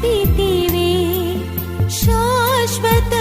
ಪಿತಿವೆ ಶಾಶ್ವತ